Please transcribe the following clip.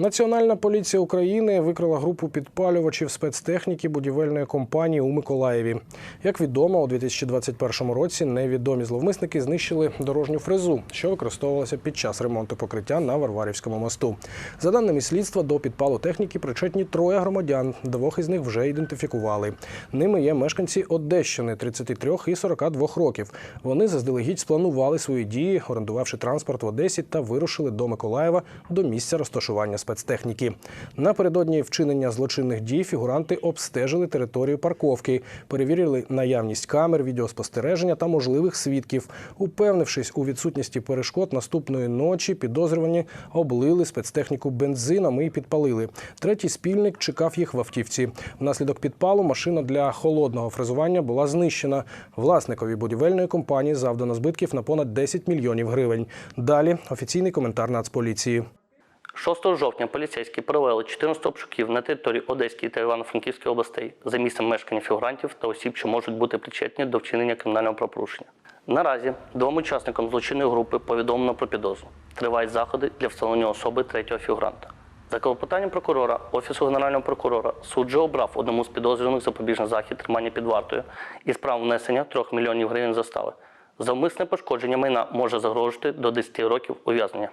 Національна поліція України викрила групу підпалювачів спецтехніки будівельної компанії у Миколаєві. Як відомо, у 2021 році невідомі зловмисники знищили дорожню фрезу, що використовувалася під час ремонту покриття на Варварівському мосту. За даними слідства, до підпалу техніки причетні троє громадян. Двох із них вже ідентифікували. Ними є мешканці Одещини 33 і 42 років. Вони заздалегідь спланували свої дії, орендувавши транспорт в Одесі та вирушили до Миколаєва до місця розташування спецтехніки. Напередодні вчинення злочинних дій фігуранти обстежили територію парковки, перевірили наявність камер, відеоспостереження та можливих свідків. Упевнившись у відсутності перешкод наступної ночі, підозрювані облили спецтехніку бензином і підпалили. Третій спільник чекав їх в автівці. Внаслідок підпалу машина для холодного фрезування була знищена. Власникові будівельної компанії завдано збитків на понад 10 мільйонів гривень. Далі офіційний коментар Нацполіції. 6 жовтня поліцейські провели 14 обшуків на території Одеської та Івано-Франківської областей за місцем мешкання фігурантів та осіб, що можуть бути причетні до вчинення кримінального правопорушення. Наразі двом учасникам злочинної групи повідомлено про підозру. Тривають заходи для встановлення особи третього фігуранта. За клопотанням прокурора Офісу Генерального прокурора суд вже обрав одному з підозрюваних запобіжний захід тримання під вартою і справ внесення 3 мільйонів гривень застави. За вмисне пошкодження майна може загрожувати до 10 років ув'язнення.